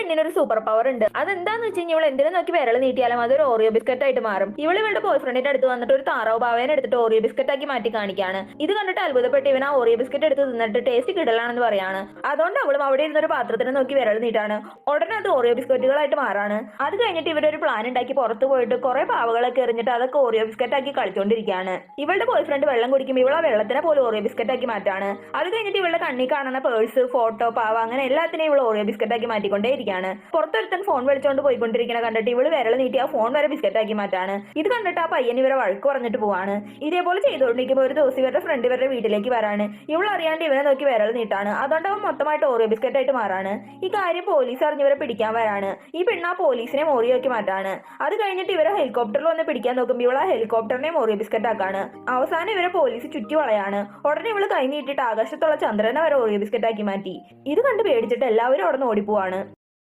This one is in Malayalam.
പെണ്ണിന് ഒരു സൂപ്പർ പവർ ഉണ്ട്. അതെന്താന്ന് വെച്ച് കഴിഞ്ഞാൽ ഇവൾ എന്തിനു നോക്കി വിരൽ നീട്ടിയാലും അതൊരു ഓറിയോ ബിസ്ക്കറ്റ് ആയിട്ട് മാറും. ഇവൾ ഇവളുടെ ബോയ് ഫ്രണ്ടിന്റെ അടുത്ത് വന്നിട്ട് ഒരു താറാവ് ഭാവേനെ എടുത്തിട്ട് ഓറിയോ ബിസ്ക്കറ്റ് ആക്കി മാറ്റി കാണിക്കാണ്. ഇത് കണ്ടിട്ട് അത്ഭുതപ്പെട്ട് ഇവൻ ആ ഓറിയോ ബിസ്ക്കറ്റ് എടുത്ത് തിന്നിട്ട് ടേസ്റ്റ് കിടലാണെന്ന് പറയാണ്. അതുകൊണ്ട് അവളും അവിടെ ഇരുന്നൊരു പാത്രത്തിന് നോക്കി വിരൽ നീട്ടാണ്. ഉടനെ അത് ഓറിയോ ബിസ്ക്കറ്റുകളായിട്ട് മാറാണ്. അത് കഴിഞ്ഞിട്ട് ഇവരൊരു പ്ലാൻ ഉണ്ടാക്കി പുറത്തു പോയിട്ട് കുറെ പാവകളൊക്കെ എറിഞ്ഞിട്ട് അതൊക്കെ ഓറിയോ ബിസ്ക്കറ്റ് ആക്കി കളിച്ചോണ്ടിരിക്കുകയാണ് ഇവളുടെ ബോയ് ഫ്രണ്ട് വെള്ളം കുടിക്കുമ്പോൾ ആ വെള്ളത്തിനെ പോലും ഓറിയോ ബിസ്ക്കറ്റ് ആക്കി മാറ്റാണ്. അത് കഴിഞ്ഞിട്ട് ഇവളുടെ കണ്ണി കാണുന്ന പേഴ്സ് ഫോട്ടോ പാവ അങ്ങനെ എല്ലാത്തിനെയും ഇവൾ ഓറിയോ ബിസ്ക്കറ്റ് ആക്കി മാറ്റിക്കൊണ്ടേ ഇരിക്കുകയാണ്. പുറത്തൊരുത്തൻ ഫോൺ വിളിച്ചോണ്ട് പോയിക്കൊണ്ടിരിക്കുന്ന കണ്ടിട്ട് ഇവൾ വിരൽ നീട്ടി ആ ഫോൺ വരെ ബിസ്ക്കറ്റ് ആക്കി മാറ്റാണ്. ഇത് കണ്ടിട്ട് ആ പയ്യൻ ഇവരെ വഴക്ക് പറഞ്ഞിട്ട് പോവാണ്. ഇതേപോലെ ചെയ്തുകൊണ്ടിരിക്കുമ്പോൾ ഒരു ദിവസം ഇവരുടെ ഫ്രണ്ട് ഇവരുടെ വീട്ടിലേക്ക് വരാണ്. ഇവൾ അറിയാണ്ട് ഇവനെ നോക്കി വിരൽ നീട്ടാണ്. അതുകൊണ്ട് അവൻ മൊത്തമായിട്ട് ഓറിയോ ബിസ്ക്കറ്റ് ആയിട്ട് മാറാണ്. ഈ കാര്യം പോലീസ് അറിഞ്ഞ് ഇവരെ പിടിക്കാൻ വരാണ്. ഈ പെണ്ണ് ആ പോലീസിനെ മോറിയോക്കി മാറ്റാണ്. അത് കഴിഞ്ഞിട്ട് ഇവരെ ഹെലികോപ്റ്ററിൽ വന്ന് പിടിക്കാൻ നോക്കുമ്പോൾ ഇവൾ ആ ഹെലികോപ്റ്ററിനെ മോറിയോ ബിസ്ക്കറ്റ് ആക്കാണ്. അവസാനം ഇവരെ പോലീസ് ചുറ്റി വളയാണ്. ഉടനെ ഇവൾ കൈ നീട്ടിട്ട് ആകാശത്തുള്ള ചന്ദ്രനെ വരെ ഓറിയോ ബിസ്ക്കറ്റ് ആക്കി മാറ്റി. ഇത് കണ്ട് പേടിച്ചിട്ട് എല്ലാവരും അവിടെ നിന്ന് ഓടിപ്പോവാണ്.